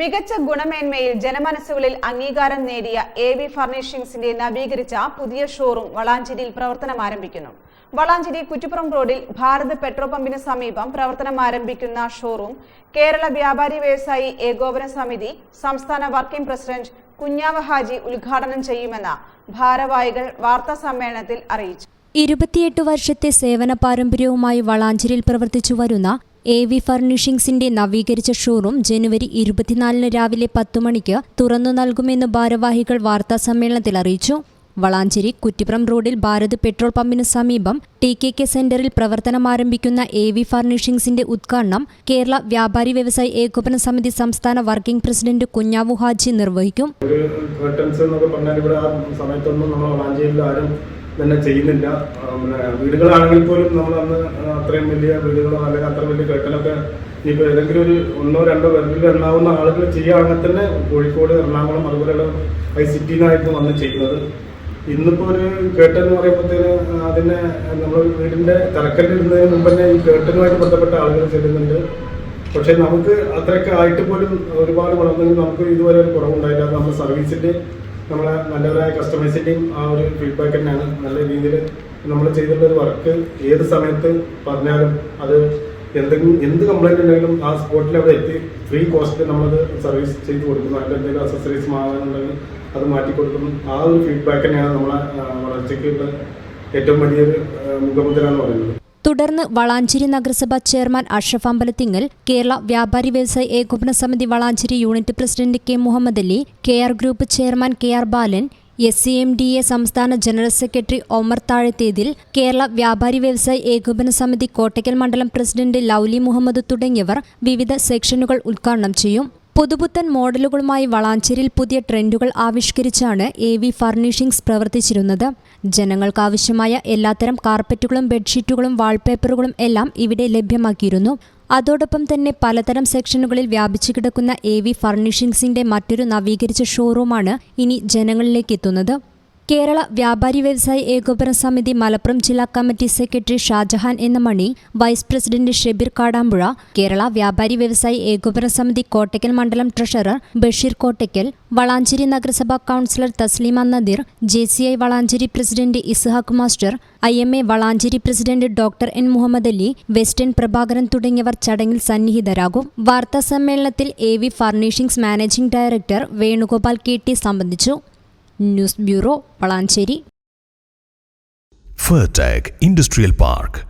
മികച്ച ഗുണമേന്മയിൽ ജനമനസ്സുകളിൽ അംഗീകാരം നേടിയ എ വി ഫർണിഷിംഗ്സിന്റെ നവീകരിച്ച പുതിയ ഷോറൂം വളാഞ്ചേരിയിൽ പ്രവർത്തനം ആരംഭിക്കുന്നു. വളാഞ്ചേരി കുറ്റിപ്പുറം റോഡിൽ ഭാരത് പെട്രോൾ പമ്പിന് സമീപം പ്രവർത്തനം ആരംഭിക്കുന്ന ഷോറൂം കേരള വ്യാപാരി വ്യവസായി ഏകോപന സമിതി സംസ്ഥാന വർക്കിംഗ് പ്രസിഡന്റ് കുഞ്ഞാവ ഹാജി ഉദ്ഘാടനം ചെയ്യുമെന്ന് ഭാരവാഹികൾ വാർത്താ സമ്മേളനത്തിൽ അറിയിച്ചു. ഇരുപത്തിയെട്ട് വർഷത്തെ സേവന പാരമ്പര്യവുമായി വളാഞ്ചേരിയിൽ പ്രവർത്തിച്ചു വരുന്ന എ വി ഫർണിഷിംഗ്സിന്റെ നവീകരിച്ച ഷോറൂം ജനുവരി ഇരുപത്തിനാലിന് രാവിലെ പത്തു മണിക്ക് തുറന്നു നൽകുമെന്ന് ഭാരവാഹികൾ വാർത്താസമ്മേളനത്തിൽ അറിയിച്ചു. വളാഞ്ചേരി കുറ്റിപ്പുറം റോഡിൽ ഭാരത് പെട്രോൾ പമ്പിന് സമീപം ടി കെ കെ സെന്ററിൽ പ്രവർത്തനം ആരംഭിക്കുന്ന എ വി ഫർണിഷിംഗ്സിന്റെ ഉദ്ഘാടനം കേരള വ്യാപാരി വ്യവസായി ഏകോപന സമിതി സംസ്ഥാന വർക്കിംഗ് പ്രസിഡന്റ് കുഞ്ഞാവു ഹാജി നിർവഹിക്കും. തന്നെ ചെയ്യുന്നില്ല. വീടുകളാണെങ്കിൽ പോലും നമ്മൾ അന്ന് അത്രയും വലിയ വീടുകളോ അല്ലെങ്കിൽ അത്ര വലിയ കെട്ടലൊക്കെ ഇനിയിപ്പോൾ ഏതെങ്കിലും ഒരു ഒന്നോ രണ്ടോ പേരിൽ എണ്ണാവുന്ന ആളുകൾ ചെയ്യുകയാണെങ്കിൽ തന്നെ കോഴിക്കോട് എറണാകുളം അതുപോലെയുള്ള ഐ സിറ്റിന്നായിരുന്നു വന്ന് ചെയ്യുന്നത്. ഇന്നിപ്പോൾ ഒരു കേട്ടൻ എന്ന് പറയുമ്പോഴത്തേന് അതിനെ നമ്മളൊരു വീടിന്റെ തറക്കല്ലിടുന്നതിന് മുമ്പ് തന്നെ ഈ കേട്ടനുമായിട്ട് ബന്ധപ്പെട്ട ആളുകൾ ചെല്ലുന്നുണ്ട് പക്ഷെ നമുക്ക് അത്രയൊക്കെ ആയിട്ട് പോലും ഒരുപാട് വളർന്നെങ്കിൽ നമുക്ക് ഇതുവരെ ഒരു കുറവുണ്ടായില്ല. നമ്മൾ സർവീസിന്റെ നമ്മളെ നല്ലവരായ കസ്റ്റമേഴ്സിന്റെയും ആ ഒരു ഫീഡ്ബാക്ക് തന്നെയാണ് നല്ല രീതിയിൽ നമ്മൾ ചെയ്തിട്ടുള്ള ഒരു വർക്ക് ഏത് സമയത്ത് പറഞ്ഞാലും അത് എന്തെങ്കിലും എന്ത് കംപ്ലൈന്റ് ഉണ്ടെങ്കിലും ആ സ്പോട്ടിൽ അവിടെ എത്തി ഫ്രീ കോസ്റ്റിൽ നമ്മളത് സർവീസ് ചെയ്ത് കൊടുക്കുന്നു. അതിന്റെ എന്തെങ്കിലും അസസറീസ് മാറാനുണ്ടെങ്കിൽ അത് മാറ്റി കൊടുക്കുന്നു. ആ ഒരു ഫീഡ്ബാക്ക് തന്നെയാണ് നമ്മളെ വളർച്ചയ്ക്കുള്ള ഏറ്റവും വലിയൊരു മുഖമുദ്രാന്ന് പറയുന്നത്. തുടർന്ന് വളാഞ്ചേരി നഗരസഭ ചെയർമാൻ അഷ്റഫ് അമ്പലത്തിങ്ങൽ കേരള വ്യാപാരി വ്യവസായി ഏകോപന സമിതി Valanchery unit president K Muhammad Ali K R group chairman K R Balan S C M D A സംസ്ഥാന ജനറൽ സെക്രട്ടറി ഒമർ താഴത്തേതിൽ കേരള വ്യാപാരി വ്യവസായി ഏകോപന സമിതി കോട്ടയ്ക്കൽ മണ്ഡലം പ്രസിഡന്റ് ലൗലി മുഹമ്മദ് തുടങ്ങിയവർ വിവിധ സെക്ഷനുകൾ ഉദ്ഘാടനം ചെയ്യും. പുതുപുത്തൻ മോഡലുകളുമായി വളാഞ്ചേരിയിൽ പുതിയ ട്രെൻഡുകൾ ആവിഷ്കരിച്ചാണ് എ വി ഫർണിഷിംഗ്സ് പ്രവർത്തിച്ചിരുന്നത്. ജനങ്ങൾക്കാവശ്യമായ എല്ലാത്തരം കാർപ്പറ്റുകളും ബെഡ്ഷീറ്റുകളും വാൾപേപ്പറുകളും എല്ലാം ഇവിടെ ലഭ്യമാക്കിയിരുന്നു. അതോടൊപ്പം തന്നെ പലതരം സെക്ഷനുകളിൽ വ്യാപിച്ചു കിടക്കുന്ന എ വി ഫർണിഷിംഗ്സിന്റെ മറ്റൊരു നവീകരിച്ച ഷോറൂമാണ് ഇനി ജനങ്ങളിലേക്ക് എത്തുന്നത്. കേരള വ്യാപാരി വ്യവസായി ഏകോപന സമിതി മലപ്പുറം ജില്ലാ കമ്മിറ്റി സെക്രട്ടറി ഷാജഹാൻ എന്ന മണി വൈസ് പ്രസിഡന്റ് ഷെബീർ കാടാമ്പുഴ കേരള വ്യാപാരി വ്യവസായി ഏകോപന സമിതി കോട്ടയ്ക്കൽ മണ്ഡലം ട്രഷറർ ബഷീർ കോട്ടയ്ക്കൽ വളാഞ്ചേരി നഗരസഭാ councillor Thasleema Nadeer J C I Valanchery president Ishaq master I M A Valanchery president doctor N Muhammad Ali western Prabhakaran തുടങ്ങിയവർ ചടങ്ങിൽ സന്നിഹിതരാകും. വാർത്താ സമ്മേളനത്തിൽ A V furnishings managing director Venugopal K T സംബന്ധിച്ചു. News bureau Valanchery. Fertac industrial park